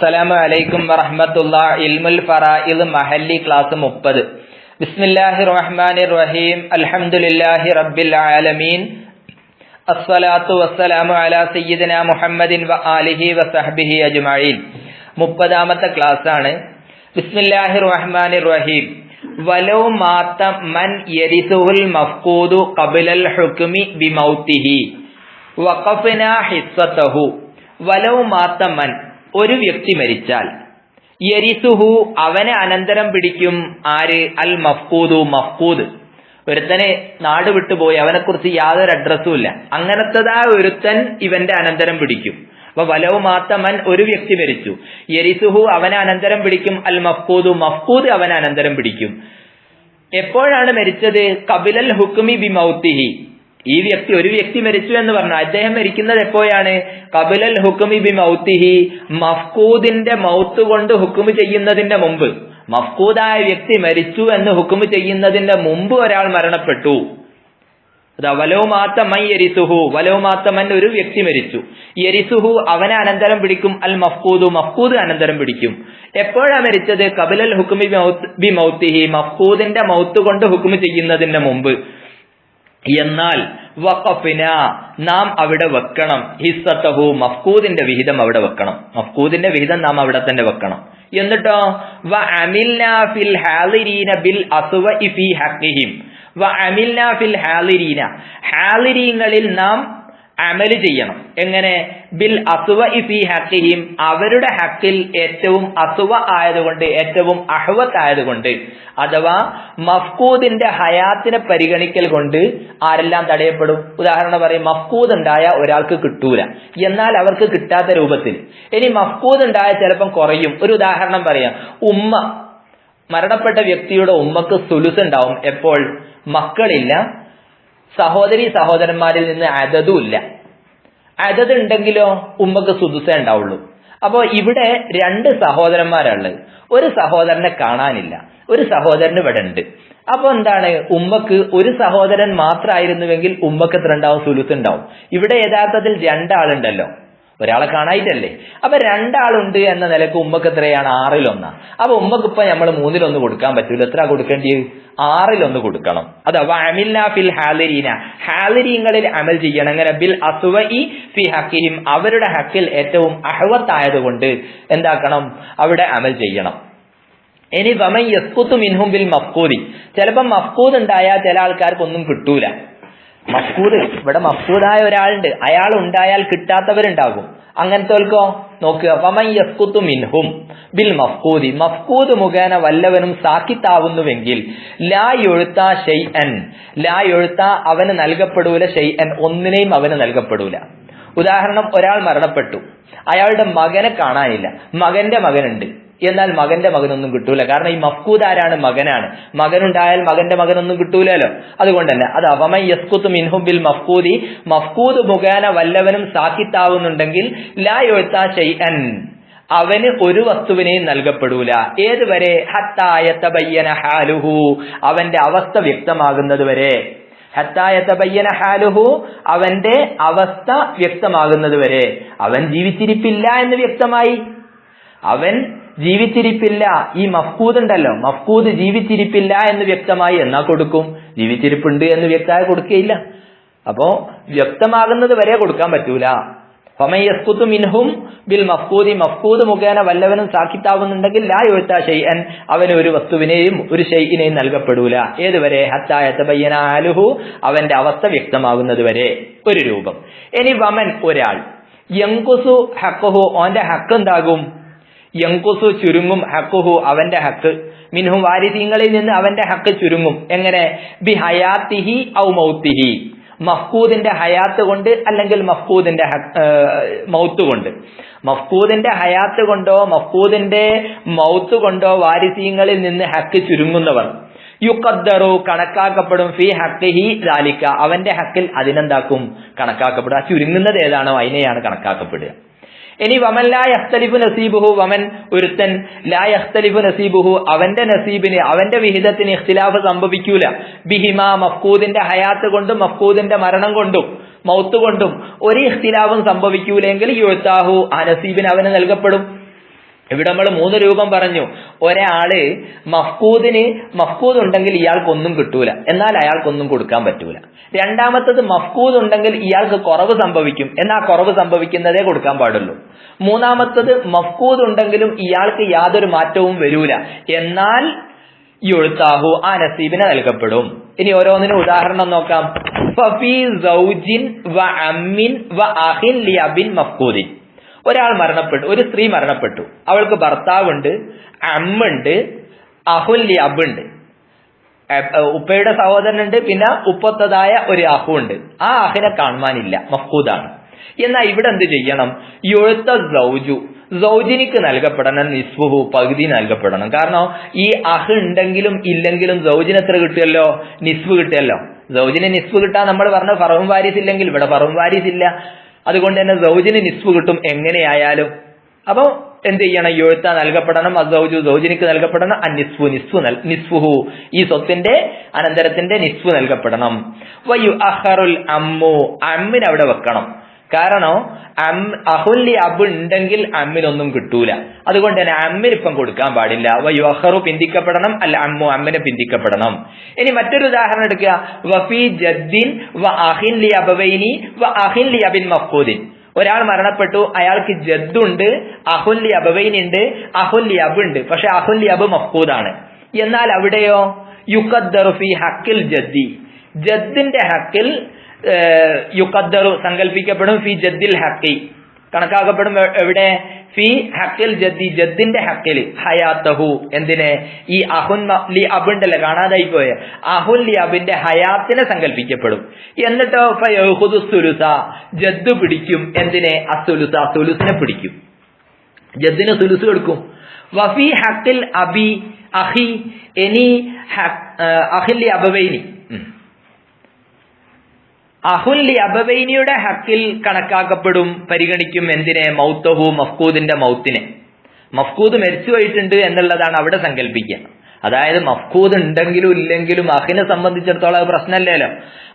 അസ്സലാമു അലൈക്കും വറഹ്മത്തുള്ള ഇൽമുൽ ഫറായിൽ മഹല്ലി ക്ലാസ് മുപ്പത്. ബിസ്മില്ലാഹി റഹ്മാനി റഹീം. അൽഹംദുലില്ലാഹി റബ്ബിൽ ആലമീൻ. അസ്സലാത്തു വസ്സലാമു അലാ സയ്യിദിന മുഹമ്മദിൻ വ ആലിഹി വസഹ്ബിഹി അജ്മഈൻ. മുപ്പതാമത്തെ ക്ലാസ് ആണ് ബിസ്മില്ലാഹി റഹ്മാനി റഹീം. വലോ മാത്ത മൻ യരിസുഹുൽ മഫ്കൂദു ഖബലൽ ഹുക്മി ബിമൗത്തിഹി. വഖഫ്ന ഹിസ്സതഹു. വലോ മാത്ത മൻ ഒരു വ്യക്തി മരിച്ചാൽ യരിസുഹു അവനെ അനന്തരം പിടിക്കും ആര്? അൽ മഫ്കൂദു മഫ്കൂദ്. ഒരുത്തനെ നാട് വിട്ടുപോയി അവനെക്കുറിച്ച് യാതൊരു അഡ്രസ്സും ഇല്ല. അങ്ങനത്തതാ ഒരുത്തൻ ഇവന്റെ അനന്തരം പിടിക്കും. അപ്പൊ വലവ് മാത്തമൻ ഒരു വ്യക്തി മരിച്ചു. യരിസുഹു അവനെ അനന്തരം പിടിക്കും അൽ മഫ്കൂദു മഫ്കൂദ് അവനെ അനന്തരം പിടിക്കും. എപ്പോഴാണ് മരിച്ചത്? കപിലൽ ഹുക്മി ബി മൗത്തിഹി. ഈ വ്യക്തി ഒരു വ്യക്തി മരിച്ചു എന്ന് പറഞ്ഞു. അദ്ദേഹം മരിക്കുന്നത് എപ്പോഴാണ്? കബിലൽ ഹുക്കുമി ബി മൗത്തിഹി. മഫ്കൂദിന്റെ മൗത്ത് കൊണ്ട് ഹുക്കുമ് ചെയ്യുന്നതിന്റെ മുമ്പ്. മഫ്കൂദായ വ്യക്തി മരിച്ചു എന്ന് ഹുക്കുമ് ചെയ്യുന്നതിന്റെ മുമ്പ് ഒരാൾ മരണപ്പെട്ടു. വലോമാത്ത മൈ യരിസുഹു. വലോമാത്തമൻ ഒരു വ്യക്തി മരിച്ചു. യരിസുഹു അവനെ അനന്തരം പിടിക്കും. അൽ മഫ്കൂദു മഫ്കൂദ് അനന്തരം പിടിക്കും. എപ്പോഴാ മരിച്ചത്? കബിലൽ ഹുക്കുമി ബി മൗത്തിഹി. മഫ്കൂദിന്റെ മൗത്ത് കൊണ്ട് ഹുക്കുമ് ചെയ്യുന്നതിന്റെ മുമ്പ്. എന്നാൽ വഖഫിന നാം അവിടെ വെക്കണം. ഹിസ്സത്തഹു മഫ്കൂദിന്റെ വിഹിതം അവിടെ വെക്കണം. മഫ്കൂദിന്റെ വിഹിതം നാം അവിടെ തന്നെ വെക്കണം. എന്നിട്ടോ? വ ഫിൽ ബിൽ ഫിൽ ഹാലിരീന. ഹാലിരീങ്ങളിൽ നാം അമൽ ചെയ്യണം. എങ്ങനെ? ബിൽ അസുവ ഫി ഹക്കിഹിം അവരുടെ ഹക്കിൽ ഏറ്റവും അസുവ ആയതുകൊണ്ട് ഏറ്റവും അഹ്വത്ത് ആയതുകൊണ്ട് അഥവാ മഫ്കൂദിന്റെ ഹയാത്തിനെ പരിഗണിക്കൽ കൊണ്ട് ആരെല്ലാം തടയപ്പെടും? ഉദാഹരണം പറയും മഫ്കൂദ് ഉണ്ടായ ഒരാൾക്ക് കിട്ടൂല. എന്നാൽ അവർക്ക് കിട്ടാത്ത രൂപത്തിൽ. ഇനി മഫ്കൂദ് ഉണ്ടായ ചിലപ്പം കുറയും. ഒരു ഉദാഹരണം പറയാം ഉമ്മ മരണപ്പെട്ട വ്യക്തിയുടെ ഉമ്മക്ക് സുലുസ് ഉണ്ടാവും എപ്പോൾ? മക്കളില്ല. സഹോദരി സഹോദരന്മാരിൽ നിന്ന് അതതും ഇല്ല. അതത് ഉണ്ടെങ്കിലോ ഉമ്മക്ക് സുദുസേ ഉണ്ടാവുള്ളൂ. അപ്പോ ഇവിടെ രണ്ട് സഹോദരന്മാരുള്ളത് ഒരു സഹോദരനെ കാണാനില്ല. ഒരു സഹോദരൻ ഇവിടെ ഉണ്ട്. അപ്പൊ എന്താണ്? ഉമ്മക്ക് ഒരു സഹോദരൻ മാത്രമായിരുന്നുവെങ്കിൽ ഉമ്മക്ക് എത്ര ഉണ്ടാവും? സുലുസ് ഉണ്ടാവും. ഇവിടെ യഥാർത്ഥത്തിൽ രണ്ടാളുണ്ടല്ലോ. ഒരാളെ കാണായിട്ടല്ലേ? അപ്പൊ രണ്ടാളുണ്ട് എന്ന നിലയ്ക്ക് ഉമ്മക്ക് എത്രയാണ്? ആറിലൊന്നാ. അപ്പൊ ഉമ്മക്ക് ഇപ്പൊ നമ്മൾ മൂന്നിലൊന്ന് കൊടുക്കാൻ പറ്റൂല. എത്ര കൊടുക്കേണ്ടത് ആറിലൊന്ന് കൊടുക്കണം. അഥവാ അമില്ല ഫിൽ ഹാലിരീന. ഹാലിരീങ്ങളിൽ അമൽ ചെയ്യണം. അങ്ങനെ ബിൽ അസുവ ഫി ഹക്കിഹിം അവരുടെ ഹക്കിൽ ഏറ്റവും അഹവത്തായതുകൊണ്ട് എന്താക്കണം? അവിടെ അമൽ ചെയ്യണം. ഇനി വമൻ യസ്കുത്തു മിൻഹും ബിൽ മഫ്കൂദി ചിലപ്പോൾ മഫ്കൂദ് ഉണ്ടായാൽ ചില ആൾക്കാർക്ക് ഒന്നും കിട്ടൂല. മഫ്കൂദ് ഇവിടെ മഫ്കൂദായ ഒരാളുണ്ട്. അയാൾ ഉണ്ടായാൽ കിട്ടാത്തവരുണ്ടാകും. അങ്ങനത്തോൽക്കോ നോക്കുക. മിൻഹും ബിൽ മഫ്കൂദി മഫ്കൂദ് മുഖേന വല്ലവനും സാക്കിത്താവുന്നുവെങ്കിൽ ലാ എഴുത്ത ഷെയ് അൻ ലാ എഴുത്ത അവന് നൽകപ്പെടൂല ഷെയ് അൻ ഒന്നിനെയും അവന് നൽകപ്പെടൂല. ഉദാഹരണം ഒരാൾ മരണപ്പെട്ടു. അയാളുടെ മകനെ കാണാനില്ല. മകന്റെ മകനുണ്ട്. എന്നാൽ മകന്റെ മകനൊന്നും കിട്ടൂല. കാരണം ഈ മഫ്കൂദ് ആരാണ്? മകനാണ്. മകനുണ്ടായാൽ മകന്റെ മകനൊന്നും കിട്ടൂലല്ലോ. അതുകൊണ്ട് തന്നെ അത് അവമ യസ്കുത്ത് മിൻഹുബിൽ മഫ്കൂദി. മഫ്കൂദ് മുഖേന വല്ലവനും സാക്കിത്താവുന്നുണ്ടെങ്കിൽ ലാ എഴുത്താ ഷെയ്അൻ അവന് ഒരു വസ്തുവിനെയും നൽകപ്പെടൂല. ഏതുവരെ? ഹത്തായത്തബയ്യന ഹാലുഹു. അവന്റെ അവസ്ഥ വ്യക്തമാകുന്നത് വരെ. ഹത്തായത്തബയ്യന ഹാലുഹു. അവന്റെ അവസ്ഥ വ്യക്തമാകുന്നത് വരെ. അവൻ ജീവിച്ചിരിപ്പില്ല എന്ന് വ്യക്തമായി. അവൻ ജീവിച്ചിരിപ്പില്ല. ഈ മഫ്കൂദ് ഉണ്ടല്ലോ മഫ്കൂദ് ജീവിച്ചിരിപ്പില്ല എന്ന് വ്യക്തമായി എന്നാ കൊടുക്കും? ജീവിച്ചിരിപ്പുണ്ട് എന്ന് വ്യക്തമായി കൊടുക്കുകയില്ല അപ്പോ വ്യക്തമാകുന്നത് വരെ കൊടുക്കാൻ പറ്റൂല. ഫമയസ്കുത്തു മിൻഹും ബിൽ മഫ്കൂദി. മഫ്കൂദ് മുഖേന വല്ലവനും സാക്കിത്താവുന്നുണ്ടെങ്കിൽ ലാ യൊഴുത്ത ഷെയ്യൻ അവന് ഒരു വസ്തുവിനെയും ഒരു ഷെയ്യിനെയും നൽകപ്പെടൂല. ഏതുവരെ? ഹത്തായത്തബയ്യനാലുഹു അവന്റെ അവസ്ഥ വ്യക്തമാകുന്നത് വരെ. ഒരു രൂപം. ഇനി വമൻ ഒരാൾ. യങ്കുസു ഹക്കുഹു ഓന്റെ ഹക്ക് എന്താകും? യങ്കുസു ചുരുങ്ങും ഹക്കുഹു അവന്റെ ഹക്ക്. മിൻഹു വാരിസീങ്ങളിൽ നിന്ന് അവന്റെ ഹക്ക് ചുരുങ്ങും. എങ്ങനെ? ബി ഹയാത്തിഹി ഔ മൗത്തിഹി. മഫ്കൂദിന്റെ ഹയാത്ത് കൊണ്ട് അല്ലെങ്കിൽ മഫ്കൂദിന്റെ മൗത്ത് കൊണ്ട്. മഫ്കൂദിന്റെ ഹയാത്ത് കൊണ്ടോ മഫ്കൂദിന്റെ മൗത്ത് കൊണ്ടോ വാരിസീങ്ങളിൽ നിന്ന് ഹക്ക് ചുരുങ്ങുന്നവർ. യുക്കദ്ദറു കണക്കാക്കപ്പെടും. ഫി ഹക്കിഹി ദാലിക്ക. അവന്റെ ഹക്കിൽ അതിനെന്താക്കും? കണക്കാക്കപ്പെടും. ആ ചുരുങ്ങുന്നത് ഏതാണോ അതിനെയാണ് കണക്കാക്കപ്പെടുക. ഇനി വമൻ ലാ യഖ്തലിഫു നസീബുഹു വമൻ ഒരുത്തൻ ലാ യഖ്തലിഫു നസീബുഹു അവന്റെ നസീബിന് അവന്റെ വിഹിതത്തിന് ഇഖ്തിലാഫ് സംഭവിക്കൂല. ബിഹിമ മഫ്കൂദിന്റെ ഹയാത്ത് കൊണ്ടും മഫ്കൂദിന്റെ മരണം കൊണ്ടും മൗത്ത് കൊണ്ടും ഒരു ഇഖ്തിലാഫും സംഭവിക്കൂലെങ്കിൽ യുഴ്ത്താഹു ആ നസീബിന് അവന് നൽകപ്പെടും. ഇവിടെ നമ്മൾ മൂന്ന് രൂപം പറഞ്ഞു. ഒരാൾ മഫ്കൂദിന് മഫ്കൂദ് ഉണ്ടെങ്കിൽ ഇയാൾക്കൊന്നും കിട്ടൂല. എന്നാൽ അയാൾക്കൊന്നും കൊടുക്കാൻ പറ്റൂല. രണ്ടാമത്തത് മഫ്കൂദ് ഉണ്ടെങ്കിൽ ഇയാൾക്ക് കുറവ് സംഭവിക്കും. എന്നാൽ കുറവ് സംഭവിക്കുന്നതേ കൊടുക്കാൻ പാടുള്ളൂ. മൂന്നാമത്തത് മഫ്കൂദ് ഉണ്ടെങ്കിലും ഇയാൾക്ക് യാതൊരു മാറ്റവും വരൂല. എന്നാൽ യുഴുത്താഹു ആ നസീബിനെ നൽകപ്പെടും. ഇനി ഓരോന്നിനും ഉദാഹരണം നോക്കാം. ഫഫി സൗജിൻ അമ്മിൻ അഹിൻ ലിയബിൻ മഫ്കൂദിൻ. ഒരാൾ മരണപ്പെട്ടു ഒരു സ്ത്രീ മരണപ്പെട്ടു. അവൾക്ക് ഭർത്താവുണ്ട് അമ്മുണ്ട് അഹുൽ ലി അബുണ്ട് ഉപ്പയുടെ സഹോദരനുണ്ട് പിന്നെ ഉപ്പത്തതായ ഒരു അഹു ഉണ്ട് ആ അഹിനെ കാണുവാനില്ല മഫ്കൂദാണ്. എന്നാൽ ഇവിടെ എന്ത് ചെയ്യണം? യുഴുത്ത സൗജു സൗജിനിക്ക് നൽകപ്പെടണം നിസ്വഹു പകുതി നൽകപ്പെടണം. കാരണം ഈ അഹ് ഉണ്ടെങ്കിലും ഇല്ലെങ്കിലും സൗജിന് എത്ര കിട്ടുമല്ലോ നിസ്വ് കിട്ടിയല്ലോ സൗജിന് നിസ്വ് കിട്ടാൻ നമ്മൾ പറഞ്ഞ ഫറവും വാരിസ് ഇല്ലെങ്കിൽ ഇവിടെ ഫറവും വാരിസ് ഇല്ല അതുകൊണ്ട് തന്നെ സൗജിന് നിസ്ഫ് കിട്ടും എങ്ങനെയായാലും. അപ്പൊ എന്ത് ചെയ്യണം? എഴുത്ത നൽകപ്പെടണം അസൗജു സൗജിനിക്ക് നൽകപ്പെടണം അനിസ്ഫു നിസ്ഫു നൽ നിസ്വുഹു ഈ സ്വത്തിന്റെ അനന്തരത്തിന്റെ നിസ്ഫു നൽകപ്പെടണം. വയു അഹറുൽ അമ്മു അമ്മിന് അവിടെ വെക്കണം. കാരണം അഹുല്ലി അബ് ഉണ്ടെങ്കിൽ അമ്മിനൊന്നും കിട്ടൂല. അതുകൊണ്ട് തന്നെ അമ്മിന് ഇപ്പം കൊടുക്കാൻ പാടില്ല. യുഹറു പിന്തിക്കപ്പെടണം അല്ല അമ്മു അമ്മിനെ പിന്തിക്കപ്പെടണം. ഇനി മറ്റൊരു ഉദാഹരണം എടുക്കുക. വഫി ജദ്ദിൻ വ അഹിൻ ലി അബവൈനി വ അഹിൻ ലി അബിൻ മഫ്കൂദിൻ ഒരാൾ മരണപ്പെട്ടു അയാൾക്ക് ജദ്ദുണ്ട് അഹുല്ലി അബവൈൻ ഉണ്ട് അഹുല്ലി അബ് ഉണ്ട്. പക്ഷെ അഹുല്ലി അബ് മഫ്കൂദാണ് എന്നാൽ അവിടെയോ? യുക്കദ്ദറു ഫി ഹക്കിൽ ജദ്ദി. ജദ്ദിന്റെ ഹക്കിൽ യുക്കദ്ദറു സങ്കല്പിക്കപ്പെടും ഫി ജദ്ദിൽ ഹക്കി. കണക്കാക്കപ്പെടും എവിടെ? ഫി ഹക്കിൽ ജദ്ദി ജദ്ദിന്റെ ഹക്കിൽ. ഹയാത്തഹു. എന്തിനെ? ഈ അഹുൻ ലി അബുണ്ടല്ലേ കാണാതായി പോയ അഹുൻ ലി അബിന്റെ ഹയാത്തിനെ സങ്കല്പിക്കപ്പെടും എന്നിട്ടോ ഫയഹുദു സുലുസ. ജദ്ദ് പിടിക്കും. എന്തിനെ? അസുലുസ. സുലുസിനെ പിടിക്കും. ജദ്ദിന് സുലുസ് കൊടുക്കും വഫി ഹക്കിൽ അബി അഹി എനി അഹിൽ അബവൈനി. അഹുല്ലി അബവൈനിയുടെ ഹക്കിൽ കണക്കാക്കപ്പെടും പരിഗണിക്കും എന്തിനെ? മൗത്തഹു മഫ്കൂദിന്റെ മൗത്തിനെ. മഫ്കൂദ് മരിച്ചു പോയിട്ടുണ്ട് എന്നുള്ളതാണ് അവിടെ സങ്കല്പിക്കുക അതായത് മഫ്കൂദ് ഉണ്ടെങ്കിലും ഇല്ലെങ്കിലും അഹിനെ സംബന്ധിച്ചിടത്തോളം പ്രശ്നമല്ലല്ലോ.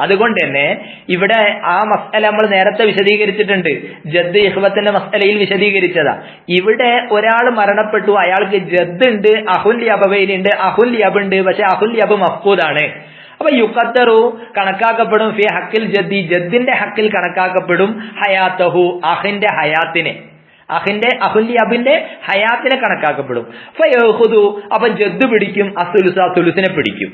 അതുകൊണ്ട് തന്നെ ഇവിടെ ആ മസല നമ്മൾ നേരത്തെ വിശദീകരിച്ചിട്ടുണ്ട്. ജദ് ഇഹ്ബത്തിന്റെ മസലയിൽ വിശദീകരിച്ചതാ. ഇവിടെ ഒരാൾ മരണപ്പെട്ടു അയാൾക്ക് ജദ് ഉണ്ട് അഹുൽ ഉണ്ട് അഹുൽ യബ് ഉണ്ട് പക്ഷെ അഹുൽ യബ് മഫ്കൂദാണ്. അപ്പൊ യുക്കത്തറു കണക്കാക്കപ്പെടും ഫി ഹക്കിൽ ജദ്ദി ജദ്ദിന്റെ ഹക്കിൽ കണക്കാക്കപ്പെടും ഹയാത്തഹു അഹിന്റെ ഹയാത്തിനെ. അഹിന്റെ അഹുല്ലി അബിന്റെ ഹയാത്തിനെ കണക്കാക്കപ്പെടും. ഫയഹുദു അപ്പൊ ജദ്ദ് പിടിക്കും അസുലുസ സുലുസിനെ പിടിക്കും.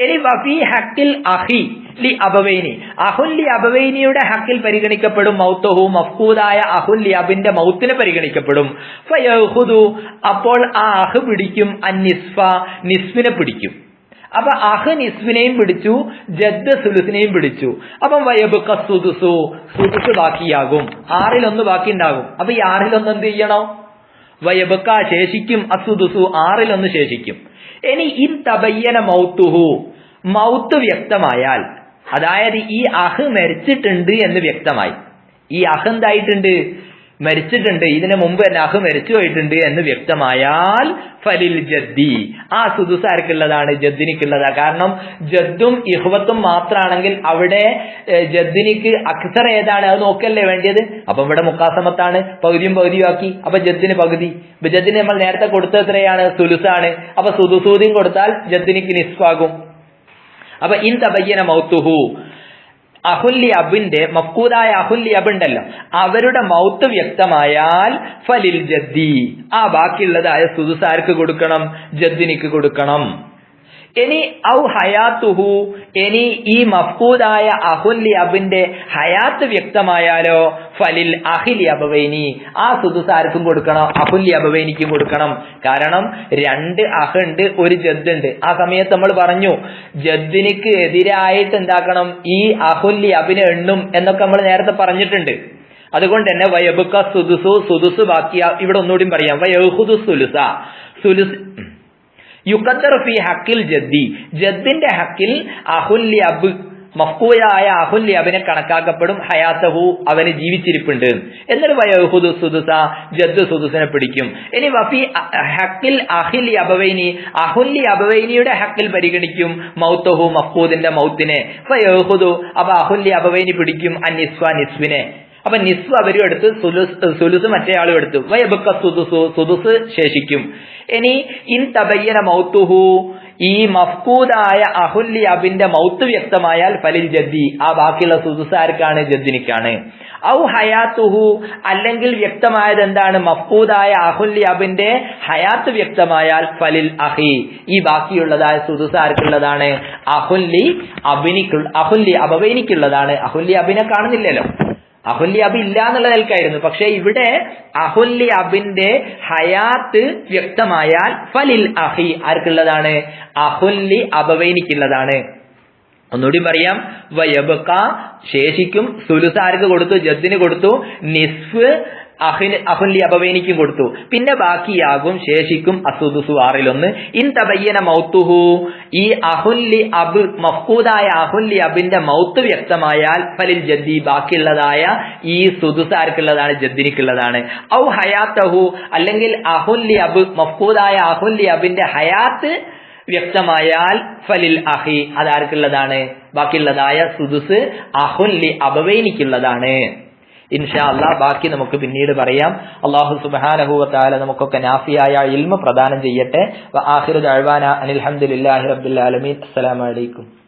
ഇനി വഫി ഹക്കിൽ അഹി ലി അബവൈനി. അഹുല്ലി അബവൈനിയുടെ ഹക്കിൽ പരിഗണിക്കപ്പെടും മൗത്തഹു മഫ്കൂദായ അഹുല്ലി അബിന്റെ മൗത്തിനെ പരിഗണിക്കപ്പെടും. ഫയഹുദു അപ്പോൾ ആ അഹ് പിടിക്കും അൻ നിസ്ഫ നിസ്ഫിനെ പിടിക്കും. അപ്പൊ അഹ് നിസ്വിനെയും പിടിച്ചു ജദ് സുലുസിനെയും പിടിച്ചു. അപ്പം വയബുക്ക സുദുസു സുദുസ് ബാക്കിയാകും. ആറിലൊന്ന് ബാക്കി ഉണ്ടാകും അപ്പൊ ഈ ആറിലൊന്ന് എന്ത് ചെയ്യണം? വയബുക്ക ശേഷിക്കും അസുദുസു ആറിലൊന്ന് ശേഷിക്കും. ഇനി ഇൻ തബയ്യന മൗത്തുഹു മൗത്ത് വ്യക്തമായാൽ അതായത് ഈ അഹ് മരിച്ചിട്ടുണ്ട് എന്ന് വ്യക്തമായി. ഈ അഹ് എന്തായിട്ടുണ്ട്? മരിച്ചിട്ടുണ്ട്. ഇതിനു മുമ്പ് തന്നെ അഹ് മരിച്ചു പോയിട്ടുണ്ട് എന്ന് വ്യക്തമായാൽ ഫലിൽ ജദ്ദി. ആ സുദുസ് ആർക്കുള്ളതാണ്? ജദ്ദിനിക്കുള്ളതാ. കാരണം ജദ്ദും ഇഹ്വത്തും മാത്രമാണെങ്കിൽ അവിടെ ജദ്ദിനിക്ക് അക്സർ ഏതാണ്? അത് നോക്കല്ലേ വേണ്ടിയത്? അപ്പൊ ഇവിടെ മുക്കാസമത്താണ്. പകുതിയും പകുതിയും ആക്കി. അപ്പൊ ജദ്ദിന് പകുതി. ഇപ്പൊ ജദ്ദിന് നമ്മൾ നേരത്തെ കൊടുത്ത എത്രയാണ്? സുലുസാണ്. അപ്പൊ സുദുസൂദിയും കൊടുത്താൽ ജദ്ദിനിക്ക് നിസ്വാകും അപ്പൊ ഇൻ തബയ്യന മൗത്തുഹു. അഹുല്ലി അബിന്റെ മഫ്കൂദായ അഹുല്ലി അബുണ്ടല്ലോ അവരുടെ മൗത്ത് വ്യക്തമായാൽ ഫലിൽ ജദ്ദി. ആ ബാക്കിയുള്ളതായ സുദുസാർക്ക് കൊടുക്കണം ജദ്ദിനിക്ക് കൊടുക്കണം. ഇനി ഔ ഹയാത്തുഹു ഇനി ഈ മഫ്കൂദായ അഹുല്ലി അബിന്റെ ഹയാത്ത് വ്യക്തമായാലോ ഫലിൽ അഹിലി അബവൈനി. ആ സുദുസാർക്കും കൊടുക്കണം? അഹുല്ലി അബവേനിക്കും കൊടുക്കണം. കാരണം രണ്ട് അഹുണ്ട് ഒരു ജദ്ദുണ്ട്. ആ സമയത്ത് നമ്മൾ പറഞ്ഞു ജദ്ദിനിക്ക് എതിരായിട്ട് എന്താക്കണം? ഈ അഹുല്ലി അബിനെ എണ്ണും എന്നൊക്കെ നമ്മൾ നേരത്തെ പറഞ്ഞിട്ടുണ്ട്. അതുകൊണ്ട് തന്നെ വയബുക്ക സുദുസു സുദുസു ബാക്കിയ ഇവിടെ ഒന്നുകൂടി പറയാം. വയഹുദു സുലുസ. സുലുസ് യുക്കദ്ദർ ഫി ഹക്കിൽ ജദ്ദി. ജദ്ദിന്റെ ഹക്കിൽ അഹുല്ലി അബ്. മഫ്കൂയായ അഹുല്ലി അവനെ കണക്കാക്കപ്പെടും. ഹയാത്തഹു അവന് ജീവിച്ചിരിപ്പുണ്ട്. എന്നിട്ട് വയഹുദു സുദുസ ജദ്ദ് സുദുസിനെ പിടിക്കും. ഇനി വഫി ഹക്കിൽ അഹിലി അബവൈനി അഹുല്ലി അബവൈനിയുടെ ഹക്കിൽ പരിഗണിക്കും മൗത്തഹു മഫ്കൂദിന്റെ മൗത്തിനെ. വയഹുദു അപ്പൊ അഹുല്ലി അബവൈനി പിടിക്കും അന്നിസ്വ നിസ്വിനെ. അപ്പൊ നിസ്ഫ് അവരും എടുത്ത് സുലുസ് സുലുസ് മറ്റേ ആളും എടുത്തു. വയബക്ക സുദുസു സുദുസ് ശേഷിക്കും. ഇനി ഇൻ തബയ്യന മൗത്തുഹു ഈ മഫ്കൂദായ അഹുല്ലി അബിന്റെ മൗത്ത് വ്യക്തമായാൽ ഫലിൽ ജദ്ദി. ആ ബാക്കിയുള്ള സുദുസ് ആർക്കാണ്? ജദ്ദിനിക്കാണ്. ഔ ഹയാത്തുഹു അല്ലെങ്കിൽ വ്യക്തമായത് എന്താണ്? മഫ്കൂദായ അഹുല്ലി അബിന്റെ ഹയാത്ത് വ്യക്തമായാൽ ഫലിൽ അഹി. ഈ ബാക്കിയുള്ളതായ സുദുസ് ആർക്കുള്ളതാണ്? അഹുല്ലി അബിനിക്കുള്ള അഹുല്ലി അബവൈനിക്കുള്ളതാണ്. അഹുല്ലി അബിനെ കാണുന്നില്ലല്ലോ. അഹുല്ലി അബ് ഇല്ല എന്നുള്ള നിലക്കായിരുന്നു. പക്ഷെ ഇവിടെ അഹുല്ലി അബിന്റെ ഹയാത്ത് വ്യക്തമായാൽ ഫലിൽ അഹി ആർക്കുള്ളതാണ്? അഹുല്ലി അബവൈനിക്കുള്ളതാണ്. ഒന്നുകൂടി പറയാം. വയബക്ക ശേഷിക്കും സുലുസാർക്ക് കൊടുത്തു? ജദ്ദിന് കൊടുത്തു. നിസ്ഫ് അഹിന് അഹുല്ലി അപവേനിക്കും കൊടുത്തു. പിന്നെ ബാക്കിയാകും ശേഷിക്കും അസുദുസു ആറിലൊന്ന്. ഇൻ തബയ്യന മൗത്തുഹു. ഈ അഹുല്ലി അബ് മഫ്കൂദായ അഹുല്ലി അബിന്റെ മൗത്ത് വ്യക്തമായാൽ ഫലിൽ ജദ്ദി ബാക്കിയുള്ളതായ ഈ സുദുസ് ആർക്കുള്ളതാണ് ജദ്ദിനിക്കുള്ളതാണ്. ഔ ഹയാത്തഹു അല്ലെങ്കിൽ അഹുല്ലി അബ് മഫ്കൂദായ അഹുല്ലി അബിന്റെ ഹയാത്ത് വ്യക്തമായാൽ ഫലിൽ അഹി അതാർക്കുള്ളതാണ് ബാക്കിയുള്ളതായ സുദുസ് അഹുല്ലി അബവൈനിക്കുള്ളതാണ്. ഇൻഷാ അല്ലാ ബാക്കി നമുക്ക് പിന്നീട് പറയാം. അള്ളാഹു സുബാനഹുവത്താല നമുക്കൊക്കെ നാഫിയായ ഇൽമ പ്രദാനം ചെയ്യട്ടെ. അനിൽഹമുല്ലാഹി ആലമീൻ. അസ്സലാമലൈക്കും